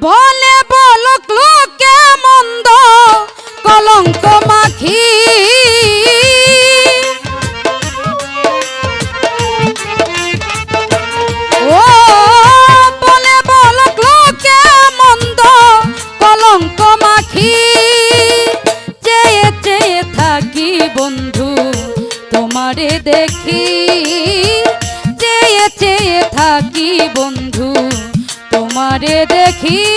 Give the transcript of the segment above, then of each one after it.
বলে বলক লোকে মন্দ কলঙ্ক মাখি। তোমারে দেখি। চেয়ে চেয়ে থাকি বন্ধু তোমারে দেখি Here.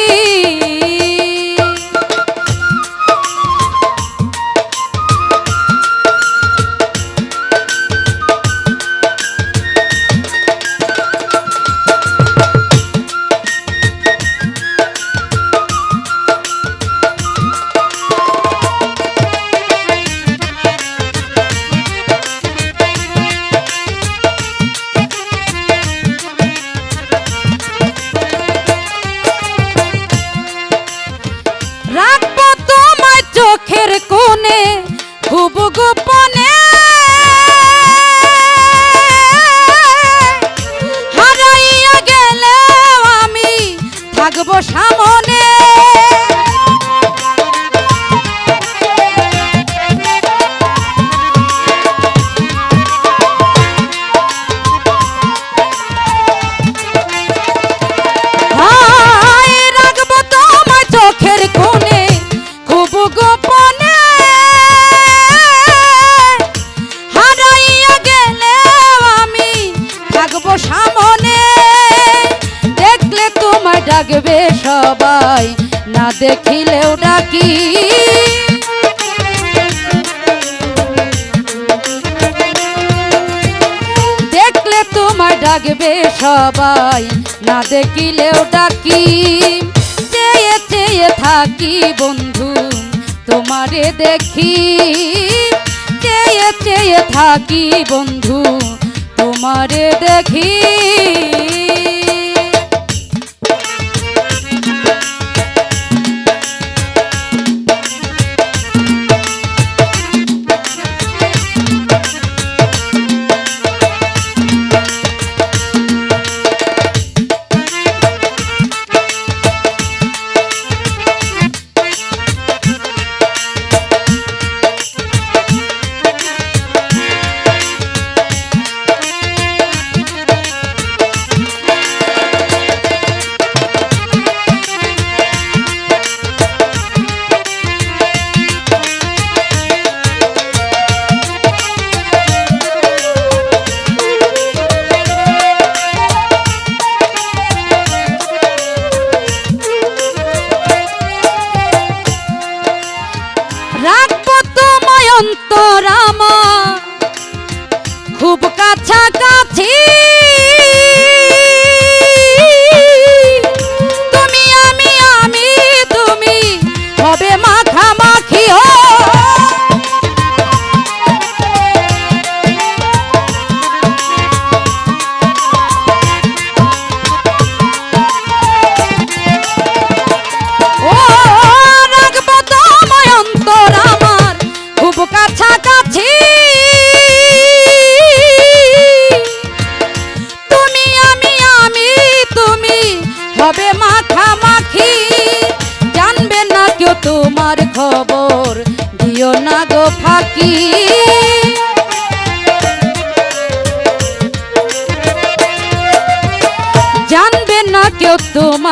সবাই না দেখিলেও ডাকি। দেখলে তোমার ডাকবে সবাই, না দেখিলেও ডাকি। চেয়ে চেয়ে থাকি বন্ধু, তোমারে দেখি। চেয়ে চেয়ে থাকি বন্ধু, তোমারে দেখি।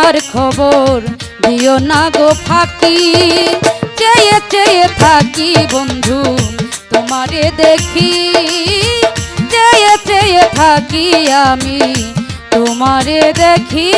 তোমার খবর দিও না গো ফাঁকি। চেয়ে চেয়ে থাকি বন্ধু, তোমারে দেখি। চেয়ে চেয়ে থাকি আমি, তোমারে দেখি।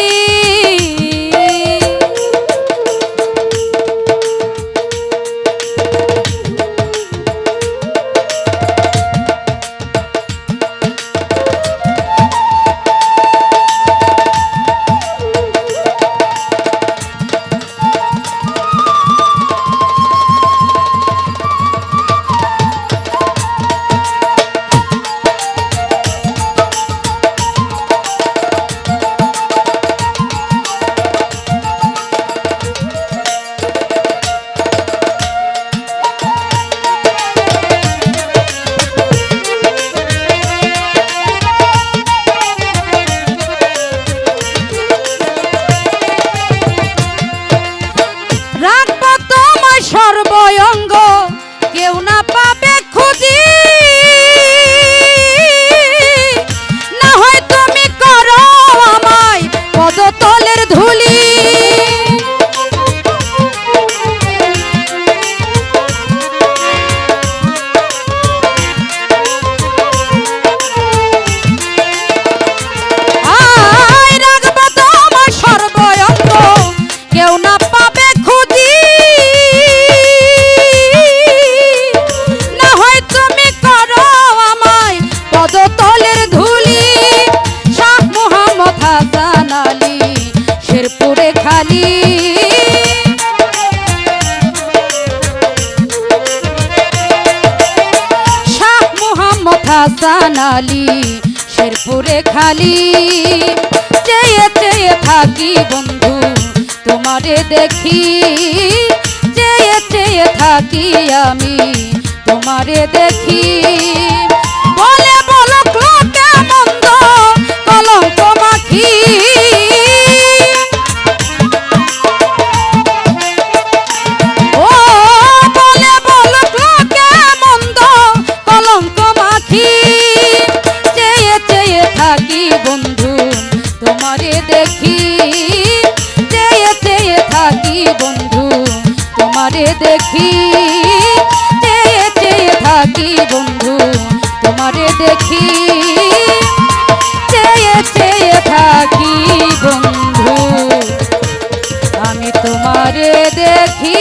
হাসান আলী শেরপুরে খালি। চেয়ে চেয়ে থাকি বন্ধু, তোমারে দেখি। চেয়ে চেয়ে থাকি আমি, তোমারে দেখি। তোমারে দেখি চেয়ে চেয়ে থাকি বন্ধু। তোমারে দেখি চেয়ে চেয়ে থাকি বন্ধু। তোমারে দেখি চেয়ে চেয়ে থাকি বন্ধু। আমি তোমারে দেখি